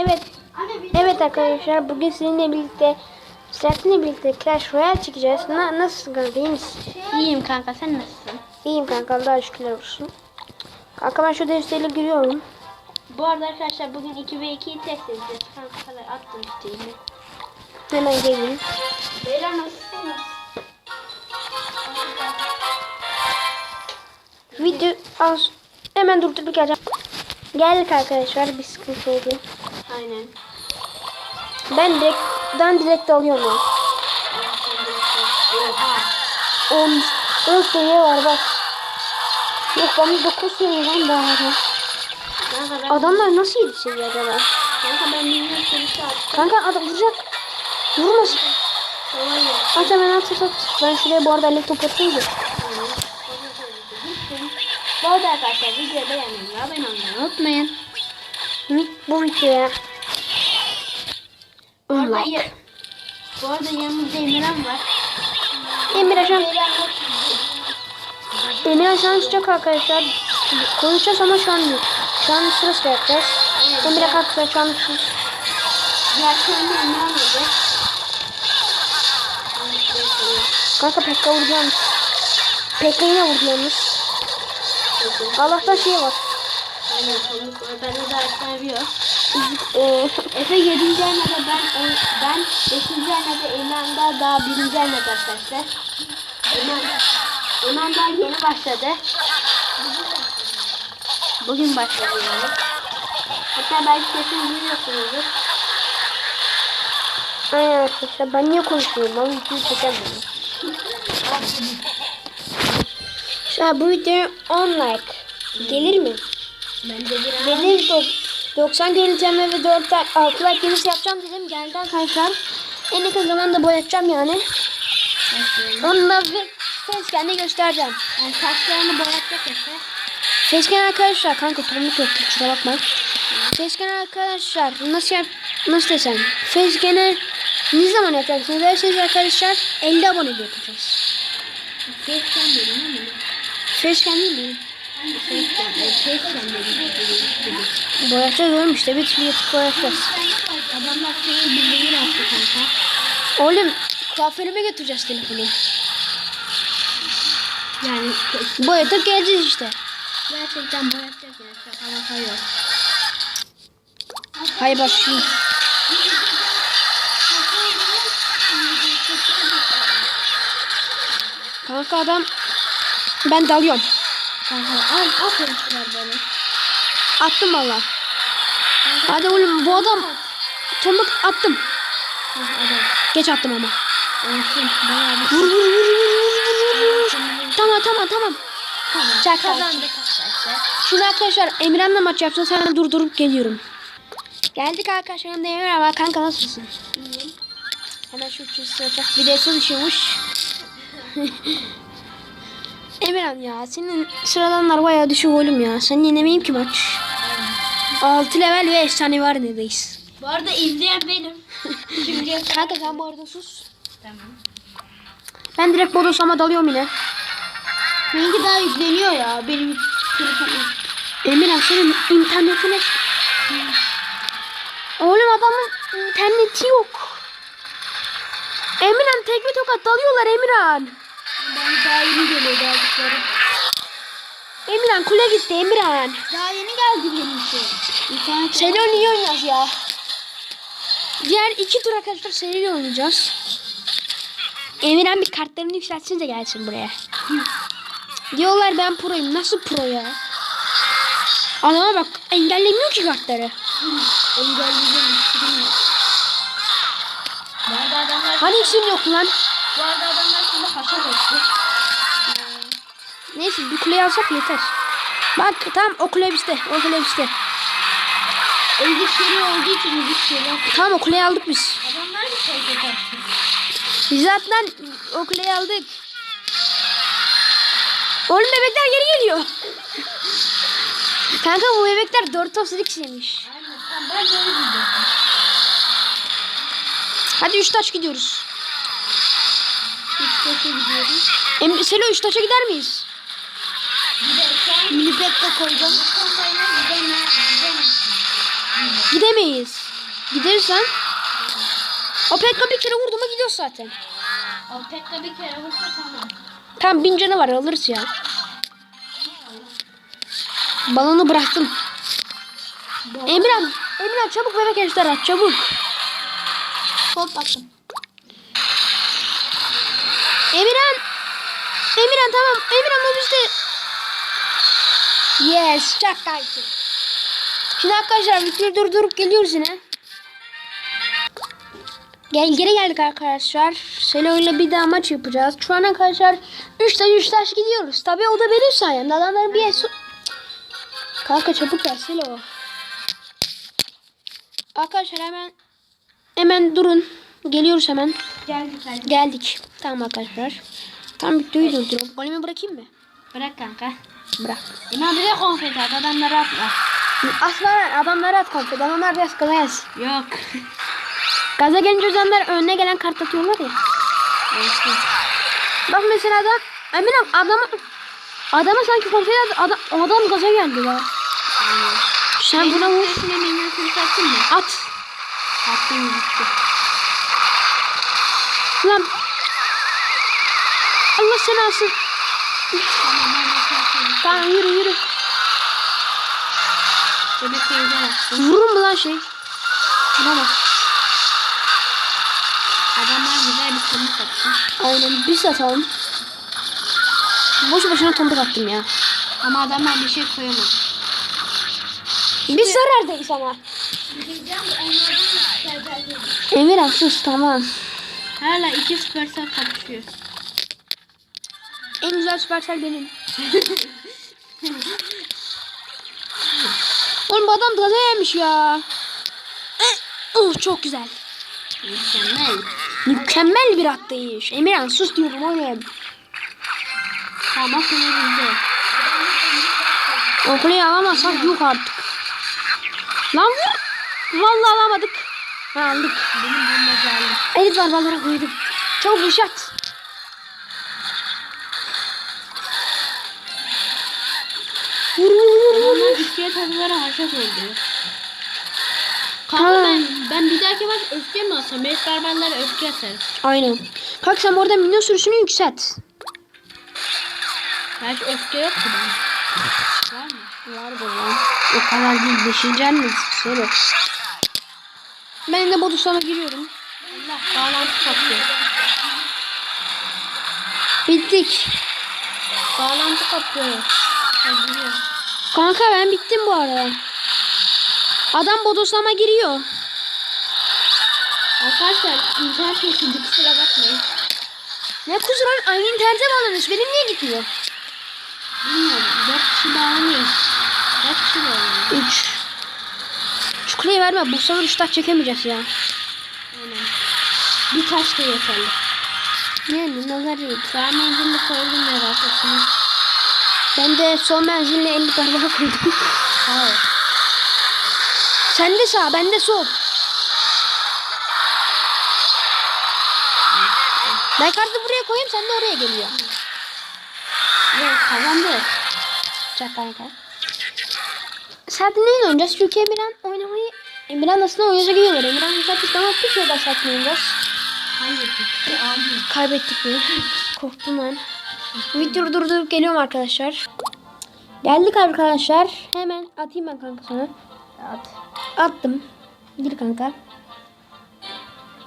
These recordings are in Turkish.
Evet. Evet arkadaşlar bugün sizinle birlikte Sertin'le birlikte Clash Royale çekeceğiz. Na, nasılsın kanka iyi misin? İyiyim kanka sen nasılsın? İyiyim kanka daha şükürler olsun. Kanka ben şu defterle giriyorum. Bu arada arkadaşlar bugün 2 ve 2'yi test edeceğiz. Kankalar attım siteyi. Hemen geleyim. Beyler nasılsınız? Video az hemen durdurup geleceğim. Geldik arkadaşlar bir sıkıntı oldu. Aynen. Ben direkt ben direkt alıyorum ya. 10 10 seviye var bak. Yok ben 9 seviye lan daha var. Kanka ben, Adamlar nasıl 7 seviye acaba? kanka ben minyon sorusu attım. Kanka adam vuracak. Vurmasın. Kolay ya. At at. Ben şuraya bu arada elek top atayım da. Bu arada arkadaşlar videoyu beğenmeyi ve abone olmayı unutmayın. Hı, Bu videoya. Bu arada, yanımızda Emirhan var. Emir Ajan. Beyler nasıl? Emir Ajan sıcak arkadaşlar. Konuşacağız ama şu an yok. Şu an sırası yapacağız. Emir Ajan şu an sus. Diğer türlü Emirhan olacak. Kanka Pekka yalnız. Pekka yine yalnız. Allah'tan şey var. Aynen komik var. Bende de. Ee, Efe 7. aynada ben on- ben 5. aynada Emirhan'da daha 1. aynada arkadaşlar. Emirhan daha yeni başladı. Bugün başladı yani. Hatta belki kesin duyuyorsunuzdur. aynen arkadaşlar ben niye konuşmuyorum? Ben videoyu çekemiyorum. Şu an bu video 10 like. Gelir mi? Biraz. Dok- 90 geleceğim ve 4 like, 6 like gelirse yapacağım dedim. Geldi arkadaşlar. En yakın zamanda boyatacağım yani. Onu da bir facecam'de göstereceğim. Yani saçlarını boyatacak Efe. Facecam arkadaşlar kanka tomluk yok kusura bakma. Facecam arkadaşlar nasıl yap nasıl desem Facecam'e ne zaman yapacaksınız derseniz arkadaşlar 50 abone yapacağız. Facecam dedim ama. Facecam değil mi? Boyatacağız oğlum işte bir türlü yapıp boyatacağız. Adamlar şeyi birliğini attı kanka. Oğlum kuaförüme götüreceğiz telefonu. Yani Boyatıp geleceğiz işte. gerçekten boyatacak yani şaka yok. Hay başlayayım. Kanka adam ben dalıyorum. Kanka al şunlar beni. Attım valla. Hadi oğlum bu adam tomruk attım. Geç attım ama. Vur vur vur vur vur vur. Tamam tamam tamam. Çak. Kazandık arkadaşlar. Şimdi arkadaşlar Emirhan'la maç yapacağız. Hemen durdurup geliyorum. Geldik arkadaşlar. Emir var. Kanka nasılsın? İyiyim. Hemen şu çizgi. Bir de su düşüyormuş. Emirhan ya senin sıradanlar bayağı düşük oğlum ya. Sen yenemeyim ki maç. 6 level ve efsane var neredeyiz. Bu arada izleyen benim. Şimdi Kanka sen bu arada sus. tamam. Ben direkt bodoslama dalıyorum yine. Benimki daha yükleniyor ya. Benim telefonum. Emirhan senin internetine... Oğlum adamın interneti yok. Emirhan tekme tokat dalıyorlar Emirhan. Ben daha yeni geliyordu aldıkları. Emirhan kule gitti Emirhan. Daha yeni geldi benimki. İnternet Seri niye oynayacağız ya? Diğer iki tur arkadaşlar seri oynayacağız. Emirhan bir kartlarını yükseltsin de gelsin buraya. Diyorlar ben proyum. Nasıl pro ya? Adama bak engellemiyor ki kartları. engelleyeceğim. Hani isim yok lan? bu arada adamlar şimdi haşa geçti. Neyse bir kuleyi alsak yeter. Bak tamam o kule bizde. O kule bizde. Evde seri olduğu için müzik şeyler. Tamam o kuleyi aldık biz. Adamlar mı şey kaçtı? Biz zaten o kuleyi aldık. Oğlum bebekler geri geliyor. Kanka bu bebekler 4 obsidik yemiş. Aynen tamam ben böyle gidiyorum. Hadi 3 taş gidiyoruz. Taşa gidiyoruz. Em Selo 3 taşa gider miyiz? Bir de sen Minipet de koyacağım. Gidemeyiz. Gideriz lan. O Pekka bir kere vurdu mu gidiyor zaten. O Pekka bir kere vursa tamam. Tam bin canı var alırız ya. Balonu bıraktım. Emirhan, Emirhan çabuk bebek ejderi at çabuk. Sol baktım. Emirhan. Emirhan tamam. Emirhan o bizde. Yes. Çok kaydı. Şimdi arkadaşlar videoyu durdurup geliyoruz yine. Gel geri geldik arkadaşlar. Selo ile bir daha maç yapacağız. Şu an arkadaşlar 3 taş 3 taş gidiyoruz. Tabii o da benim sayemde. Adamlar bir su... Kanka çabuk gel Selo. Arkadaşlar hemen hemen durun. Geliyoruz hemen. Geldik hadi. Geldik. Tamam arkadaşlar. Tam videoyu durdurup golümü bırakayım mı? Bırak kanka. Bırak. İnan bir de konfet at adamları atla. Aslan adamları at konfet. Adamlar biraz gaza gelsin. Yok. Gaza gelince adamlar önüne gelen kart atıyorlar ya. Bak mesela adam eminim adama adama sanki konfet at, adam, adam gaza geldi ya. Sen buna vur. At. Attım gitti. Lan. Allah seni alsın. Tamam yürü yürü. Vurur mu lan şey? Buna bak. Adamlar güzel bir sürü attı. Aynen biz atalım. Boş boşuna tombik attım ya. Ama adamlar bir şey koyamadı. Bir zarar değil sana. Emirhan sus tamam. Hala iki süpersel kapışıyor. En güzel süpersel benim. Oğlum bu adam gaza yemiş ya. Oh çok güzel. Mükemmel. Mükemmel bir atlayış. Emirhan sus diyorum oğlum. Tamam seni bildi. O kuleyi alamazsak yok artık. Lan vur. Vallahi alamadık. Ha, aldık. Benim bomba geldi. Elit barbarlara koydum. Çabuk iş at. Vur vur vur vur. Adamlar ikiye tadılara haşat oldu. Kanka Ha. ben, ben bir dahaki maç öfke mi alsam? Melek barbarlara öfke atarım. Aynen. Kalk sen orada minyon sürüsünü yükselt. Gerçi öfke yok ki ben. Var mı? Vardır lan. O kadar değil. Beşinci anne. Söyle. Ben de boduslama giriyorum. Allah bağlantı kapıyor. Bittik. Bağlantı kapıyor. Kanka ben bittim bu arada. Adam bodoslama giriyor. Arkadaşlar internet kesildi kusura bakmayın. Ne kusura aynı internete bağlanmış. Benim niye gitmiyor? Bilmiyorum. 4 kişi bağlanıyor. 4 kişi bağlanıyor. 3 kuleyi verme. Bu sefer üç taş çekemeyeceğiz ya. Aynen. Bir taş da yeterli. Yani nazar değil. Sağ menzilli koydum merak etme. Ben de son menziline 50 parmağı koydum. Ol. Sen de sağ, ben de sol. Ben kartı buraya koyayım, sen de oraya geliyor. Yok kazandı. Çak kanka. Zaten neyle oynayacağız? Emirhan oynamayı... Emirhan aslında oynayacak gidiyorlar. Emirhan zaten tamam bir şey oynayacağız. Kaybettik. Kaybettik mi? Korktum ben. Videoyu durdurup geliyorum arkadaşlar. Geldik arkadaşlar. Hemen atayım ben kanka sana. At. Attım. Gir kanka.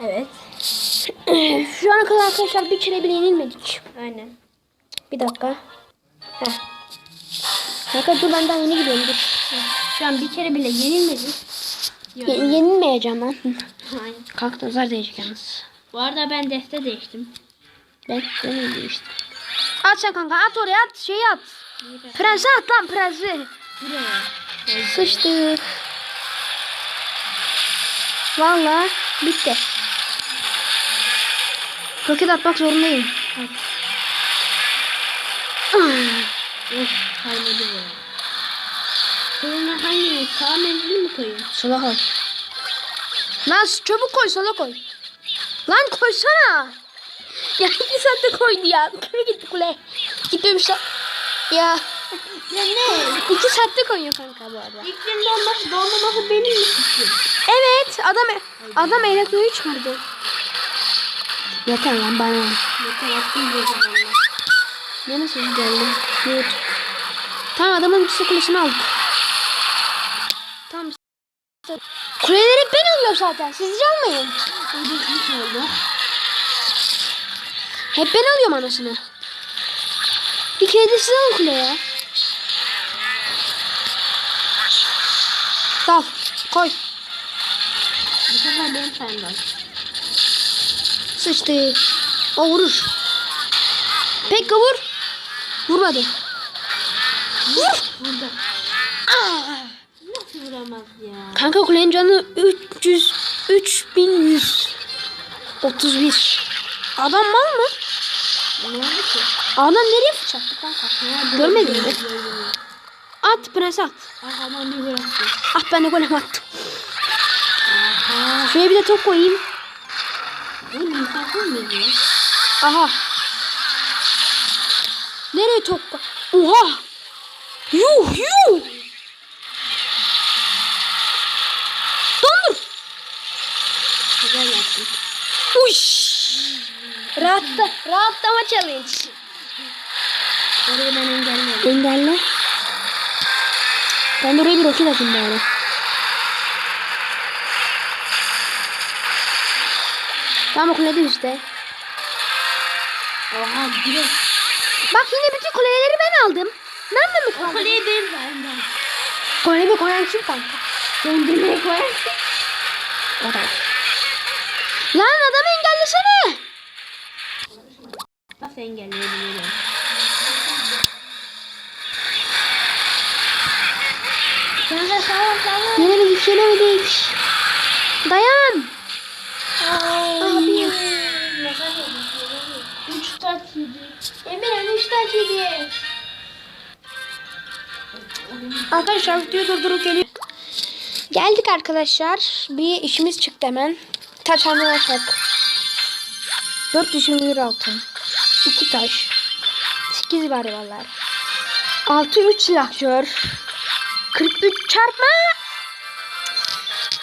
Evet. Şu ana kadar arkadaşlar bir kere bile yenilmedik. Aynen. Bir dakika. Heh. Kanka dur ben daha yeni gidiyorum dur. Şu an bir kere bile yenilmedik. Ye- yenilmeyeceğim lan. Aynen. Kalk nazar değecek yalnız. Bu arada ben deste değiştim. Ben ben öyle işte. At sen kanka at oraya at şeyi at. Prensi at lan prensi. Buraya. Sıçtık. Valla bitti. Roket atmak zorundayım. Of kaymadı bu. Hangi sağ menzili mi koyayım? Sola koy. Lan çabuk koy sola koy. Lan koysana. Ya iki saatte koydu ya. Kime gitti kule? Gitmemiş lan. Ya. Ya ne? iki saatte koyuyor kanka bu arada. İklim donması donmaması benim mi suçum? Evet adam adam elektriği çıkardı. Yeter lan bana. Yeter attım diye. Ne nasıl geldim? Yut. Tamam adamın bir kulesini aldık. Tamam. Kuleleri ben alıyorum zaten. Siz hiç almayın. Hep ben alıyorum anasını. Bir kere de siz alın kuleye. Dal. Koy. Bu sefer benim sayemden. Sıçtı. O vurur. Pekka vur. Vurmadı. Vur. Burada. Aa! Ya? Kanka kulenin canı 300 3100 31. Adam mal mı? Ne oldu ki? Adam nereye fırçattı kanka? Görmedin mi? At prens at. Bir bıraktı. Ah ben de golem attım. Aha. Şuraya bir de top koyayım. Bu misafir mi ya? Aha. Nereye top koy? Oha. Yuh yuh. Dondur. Güzel yaptın. Uş. Rahatta, rahatlama challenge. Orayı ben engelledim. Engelle. Ben de oraya bir roket atayım bari. Tamam kulede işte. Oha direkt. Bak yine bütün kuleleri ben aldım. Ben mi O kaldım? kuleyi benim sayemden. Kulemi koyan kim kanka? Döndürmeye koy. O da. Lan adamı engellesene. Nasıl engelleyebilirim? Kanka sağ ol sağ ol. Yine bir yüklenemedik. Dayan. Abi. Üç taç yedi. Emirhan üç taç yedi. Arkadaşlar videoyu durdurup geliyor. Geldik arkadaşlar. Bir işimiz çıktı hemen. Taş arkadaşlar. 421 altın. 2 taş. 8 varyalar. 6 3 silahşör. 43 çarpma.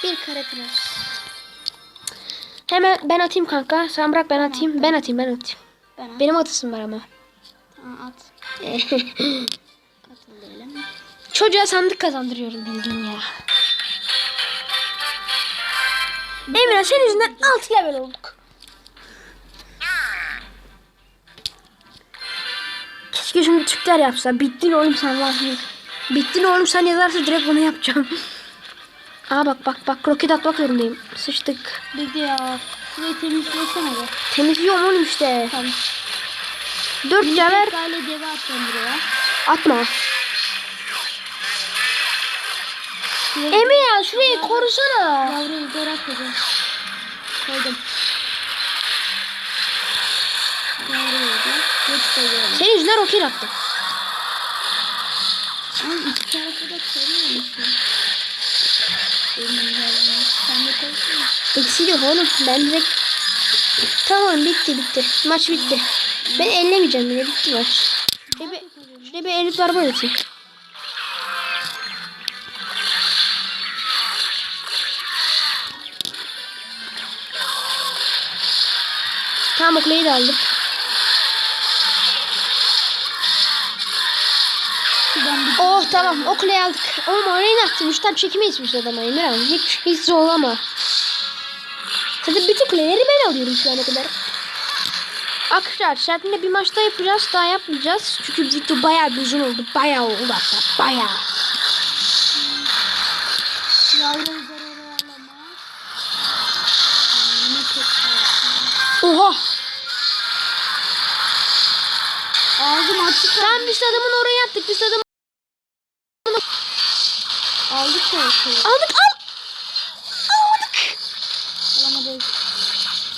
Bir kare prens. Hemen ben atayım kanka. Sen bırak ben atayım. Ben atayım ben atayım. Ben Benim atasım var ama. Tamam at. Çocuğa sandık kazandırıyorum bildiğin ya. Emre senin yüzünden 6 level olduk. Keşke şunu Türkler yapsa. Bittin oğlum sen var. Bittin oğlum sen yazarsa direkt bunu yapacağım. Aa bak bak bak roket atmak zorundayım. Sıçtık. Dedi ya. Şurayı temizlesene be. Temizliyorum oğlum işte. Tamam. 4 level Böyle deve atacağım buraya. atma. Şuraya Emre ya şurayı korusana. yavru yukarı atacağım. Koydum. Yavru yedi. Geç koyuyorum. Senin yüzünden roket attım. Ama iki tarafı da koruyor musun? Sen yok oğlum. Ben direkt... Tamam bitti bitti. Maç bitti. Ben ellemeyeceğim bile. Bitti maç. Şuraya bir, şuraya bir atayım. Tamam o kuleyi de aldık. Tamam o kuleyi aldık. Oğlum? Üç tane çekime içmiş adama Emirhan. Hiç, hiç zorlama. Zaten bütün kuleleri ben alıyorum şu ana kadar. Arkadaşlar şartında bir maçta yapacağız. Daha yapmayacağız. Çünkü video bayağı bir uzun oldu. Bayağı oldu hatta. Bayağı. Oha. Aldım açık Tamam biz adamın oraya attık. Biz adamın aldık da okulu. aldık al. Alamadık. Alamadık.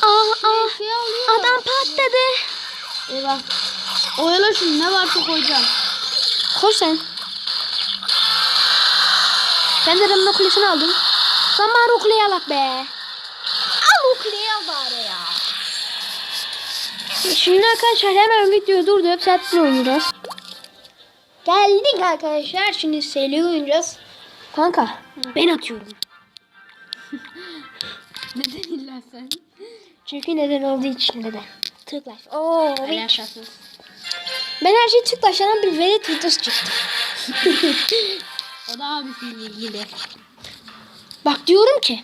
Aa, aa. Şey alıyor. Adam patladı. Eyvah. Oyala şunu ne varsa koyacağım. Koş sen. Ben de o kulesini aldım. Sen bari o kuleyi alak be. Al o kuleyi al bari ya. Şimdi arkadaşlar hemen videoyu durdurup Serpil oynayacağız. Geldik arkadaşlar. Şimdi seri oynayacağız. Kanka ben atıyorum. Neden illa sen? Çünkü neden olduğu için neden. Tıklaş. Oo. Alakasız. Ben her şeyi tıklaşan bir velet videosu çektim. O da abisiyle ilgili. Bak diyorum ki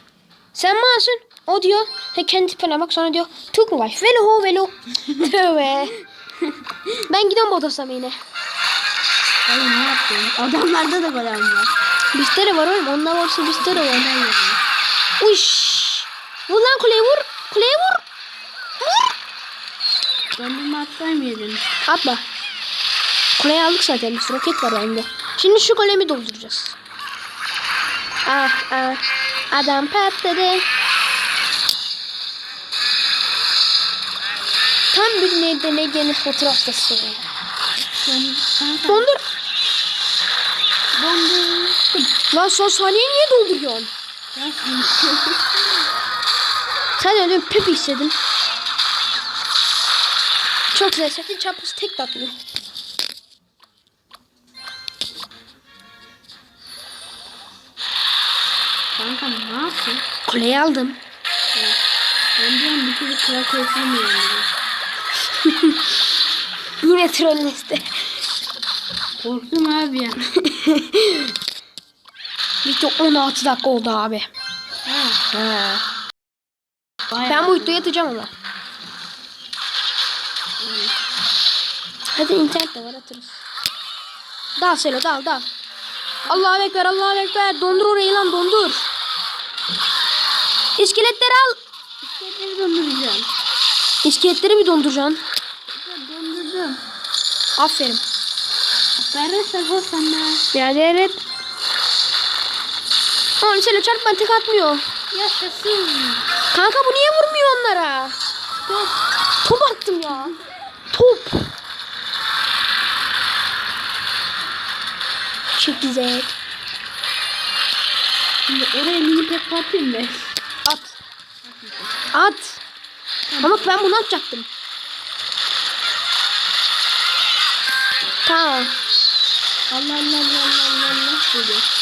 sen masum. O diyor. He kendi tipine bak sonra diyor. Tıklaş. Velo velo. Tövbe. ben gidiyorum bodoslama yine. Oğlum ne yaptın? Adamlarda da golem var. Bistere var oğlum. Onlar varsa bistere var. Ben yedim. Uş. Vur lan kuleye vur. Kuleye vur. Dondurma atsaydın. Atma. Kuleyi aldık zaten. Bir roket var bende. Şimdi şu golemi dolduracağız. Ah ah. Adam patladı. Tam bir ne deneyeceğiniz fotoğrafta sonra. Sen, kanka Dondur. Lan son saniye niye dolduruyorsun? Sen öyle pep istedim. Çok güzel. Setin çapısı tek tatlı. Kanka ne yaptın? Kuleyi aldım. Ben diyorum bir türlü kral koysamıyorum. Yine troll işte. Korktum abi ya. Video 16 dakika oldu abi. Ha, Ha. bayağı. Ben bu videoyu atacağım ama. Hadi internette var atarız. Dal Selo dal dal. Allahu Ekber Allahu Ekber. Dondur orayı lan dondur. İskeletleri al. İskeletleri donduracağım. İskeletleri mi donduracaksın? Dondurdum. Aferin. Aferin sana sana. Birader evet. Oğlum Selo çarpma tek atmıyor. Yaşasın. Kanka bu niye vurmuyor onlara? Top. Top attım ya. Top. Çok güzel. Şimdi oraya mini pek atayım ben. At. At. Ama ben bunu atacaktım. Tamam. Allah Allah Allah Allah Allah.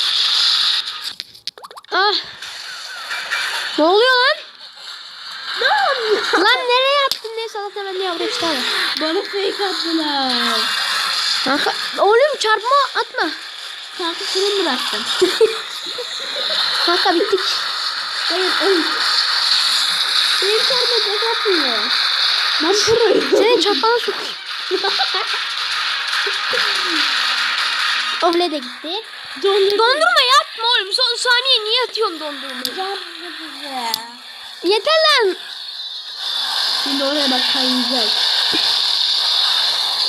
Ah. Ne oluyor lan? lan nereye attın? Neyse Allah hemen buraya işte. Bana fake attılar. Kanka, oğlum çarpma atma. Kanka fırın bıraktım. Kanka bittik. Hayır oy. Benim çarpma tek atmıyor. Ben fırın. Senin çarpmanı sok. Ofle de gitti. Dondurdum. Dondurma yapma oğlum. Son saniye niye atıyorsun dondurmayı? Yeter lan. Şimdi oraya bak kayacak.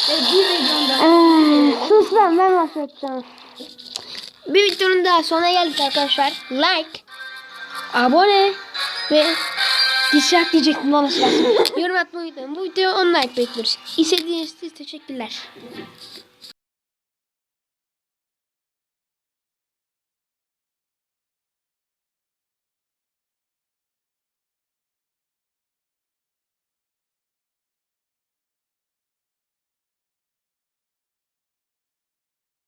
Ve bir videomda Sus lan ben bahsedeceğim. Bir videonun daha sonuna geldik arkadaşlar. Like, abone ve dislike diyecektim bana Yorum atmayı unutmayın. Bu videoya 10 like bekliyoruz. İzlediğiniz için teşekkürler.